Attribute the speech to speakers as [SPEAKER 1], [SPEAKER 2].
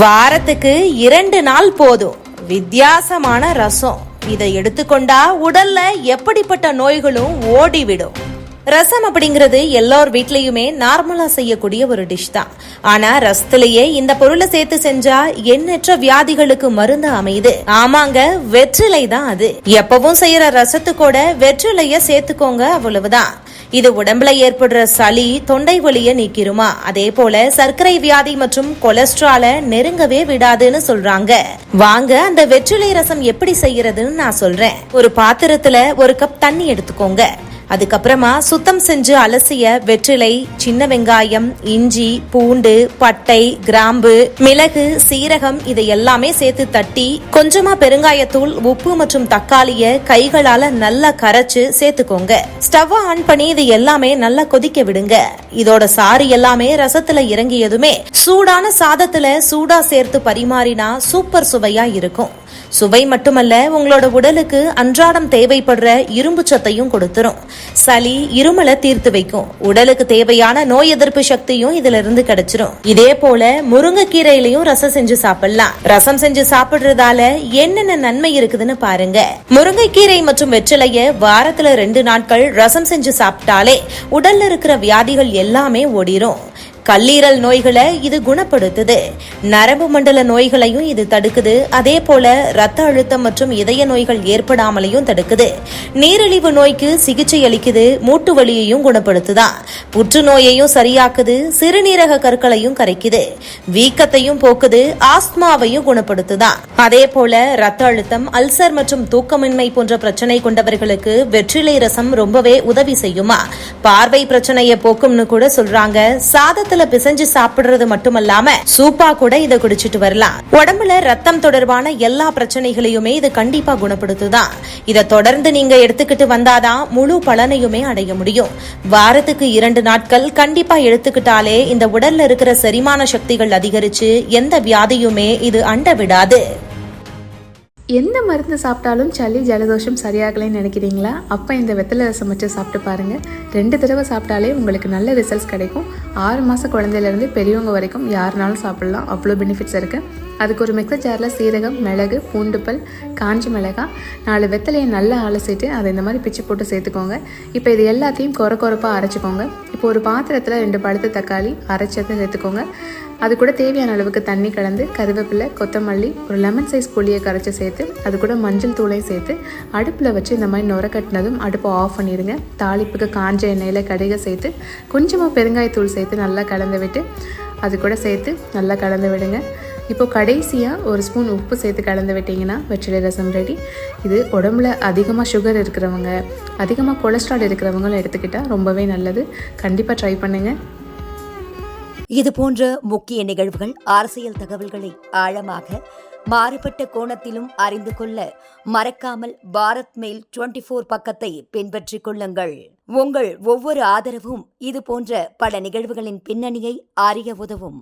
[SPEAKER 1] வாரத்துக்கு இரண்டு நாள் போதும். வித்தியாசமான ரசம். இதை எடுத்துக்கொண்டா உடல்ல எப்படிப்பட்ட நோய்களும் ஓடிவிடும். ரசம் அப்படிங்கிறது எல்லார் வீட்லயுமே நார்மலா செய்யக்கூடிய ஒரு டிஷ் தான். ஆனா ரசத்திலேயே இந்த பொருளை சேர்த்து செஞ்சா எண்ணற்ற வியாதிகளுக்கு மருந்து அமையுது. ஆமாங்க வெற்றிலை தான் அது. எப்பவும் செய்யற ரசத்துக்கூட வெற்றிலைய சேர்த்துக்கோங்க அவ்வளவுதான். இது உடம்புல ஏற்படுற சளி தொண்டை வலியை நீக்கிருமா? அதே போல சர்க்கரை வியாதி மற்றும் கொலஸ்ட்ரால நெருங்கவே விடாதுன்னு சொல்றாங்க. வாங்க அந்த வெற்றிலை ரசம் எப்படி செய்யறதுன்னு நான் சொல்றேன். ஒரு பாத்திரத்துல ஒரு கப் தண்ணி எடுத்துக்கோங்க. அதுக்கப்புறமா சுத்தம் செஞ்சு அலசிய வெற்றிலை சின்ன வெங்காயம் இஞ்சி பூண்டு பட்டை கிராம்பு மிளகு சீரகம் இதை எல்லாமே சேர்த்து தட்டி கொஞ்சமா பெருங்காயத்தூள் உப்பு மற்றும் தக்காளிய கைகளால நல்லா கரைச்சு சேர்த்துக்கோங்க. ஸ்டவ் ஆன் பண்ணி இது எல்லாமே நல்லா கொதிக்க விடுங்க. இதோட சாறு எல்லாமே ரசத்துல இறங்கியதுமே சூடான சாதத்துல சூடா சேர்த்து பரிமாறினா சூப்பர் சுவையா இருக்கும். சுவை மட்டுமல்ல உங்களோட உடலுக்கு அன்றாடம் தேவைப்படுற இரும்பு சத்தையும் கொடுத்துரும். சளி இருமலை தீர்த்து வைக்கும். உடலுக்கு தேவையான நோய் எதிர்ப்பு சக்தியும் இதுல இருந்து கிடைச்சிரும். இதே போல முருங்கைக்கீரையிலையும் ரசம் செஞ்சு சாப்பிடலாம். ரசம் செஞ்சு சாப்பிடுறதால என்னென்ன நன்மை இருக்குதுன்னு பாருங்க. முருங்கைக்கீரை மற்றும் வெற்றிலைய வாரத்துல ரெண்டு நாட்கள் ரசம் செஞ்சு சாப்பிட்டாலே உடல்ல இருக்கிற வியாதிகள் எல்லாமே ஓடிரும். கல்லீரல் நோய்களை இது குணப்படுத்துது. நரம்பு மண்டல நோய்களையும் இது தடுக்குது. அதே போல ரத்த அழுத்தம் மற்றும் இதய நோய்கள் ஏற்படாமலையும் தடுக்குது. நீரிழிவு நோய்க்கு சிகிச்சை அளிக்குது. மூட்டு வலியையும் குணப்படுத்துதான். புற்றுநோயையும் சரியாக்குது. சிறுநீரக கற்களையும் கரைக்குது. வீக்கத்தையும் போக்குது. ஆஸ்துமாவையும் குணப்படுத்துதான். அதே போல ரத்த அழுத்தம் அல்சர் மற்றும் தூக்கமின்மை போன்ற பிரச்சனை கொண்டவர்களுக்கு வெற்றிலை ரசம் ரொம்பவே உதவி செய்யுமா? பார்வை பிரச்சனையை போக்கும்னு கூட சொல்றாங்க. சாதத்தில் பிசைஞ்சு சாப்பிடுறது மட்டுமல்லாம சூப்பா கூட இதை குடிச்சிட்டு வரலாம். உடம்புல ரத்தம் தொடர்பான எல்லா பிரச்சனைகளையுமே இது கண்டிப்பா குணப்படுத்துதான். இதை தொடர்ந்து நீங்க எடுத்துக்கிட்டு வந்தாதான் முழு பலனையுமே அடைய முடியும். வாரத்துக்கு இரண்டு நாட்கள் கண்டிப்பா எடுத்துக்கிட்டாலே இந்த உடல்ல இருக்கிற செரிமான சக்திகள் அதிகரிச்சு எந்த வியாதியுமே இது அண்ட விடாது.
[SPEAKER 2] எந்த மருந்து சாப்பிட்டாலும் சளி ஜலதோஷம் சரியாகலைன்னு நினைக்கிறீங்களா? அப்போ இந்த வெத்தலை ரசம் வச்சு சாப்பிட்டு பாருங்கள் ரெண்டு தடவை சாப்பிட்டாலே உங்களுக்கு நல்ல ரிசல்ட்ஸ் கிடைக்கும். ஆறு மாத குழந்தையிலேருந்து பெரியவங்க வரைக்கும் யாருனாலும் சாப்பிடலாம். அவ்வளோ பெனிஃபிட்ஸ் இருக்குது அதுக்கு ஒரு மிக்சர் ஜாரில் சீரகம் மிளகு பூண்டுப்பல் காஞ்சி மிளகாய் நாலு வெத்தலையை நல்லா அலசிட்டு அதை இந்த மாதிரி பிச்சு போட்டு சேர்த்துக்கோங்க. இப்போ இது எல்லாத்தையும் கொர கொரப்பாக அரைச்சிக்கோங்க. இப்போ ஒரு பாத்திரத்தில் ரெண்டு பழுத்த தக்காளி அரைச்சதை சேர்த்துக்கோங்க. அது கூட தேவையான அளவுக்கு தண்ணி கலந்து கருவேப்பிலை கொத்தமல்லி ஒரு லெமன் சைஸ் புளியை கரைச்சி சேர்த்து அது கூட மஞ்சள் தூளையும் சேர்த்து அடுப்பில் வச்சு இந்த மாதிரி நுர கட்டினதும் அடுப்பை ஆஃப் பண்ணிடுங்க. தாளிப்புக்கு காஞ்ச எண்ணெயில் கடுகை சேர்த்து கொஞ்சமாக பெருங்காயத்தூள் சேர்த்து நல்லா கலந்து விட்டு அது கூட சேர்த்து நல்லா கலந்து விடுங்க. இப்போ கடைசியாக ஒரு ஸ்பூன் உப்பு சேர்த்து கலந்து விட்டிங்கன்னா வெற்றிலை ரசம் ரெடி இது உடம்புல அதிகமாக சுகர் இருக்கிறவங்க அதிகமாக கொலஸ்ட்ரால் இருக்கிறவங்களும் எடுத்துக்கிட்டால் ரொம்பவே நல்லது. கண்டிப்பாக ட்ரை பண்ணுங்கள்
[SPEAKER 3] இது போன்ற முக்கிய நிகழ்வுகள் அரசியல் தகவல்களை ஆழமாக மாறுபட்ட கோணத்திலும் அறிந்து கொள்ள மறக்காமல் பாரத் மெயில் டுவெண்டி ஃபோர் பக்கத்தை பின்பற்றிக் கொள்ளுங்கள். உங்கள் ஒவ்வொரு ஆதரவும் இது போன்ற பல நிகழ்வுகளின் பின்னணியை அறிய உதவும்.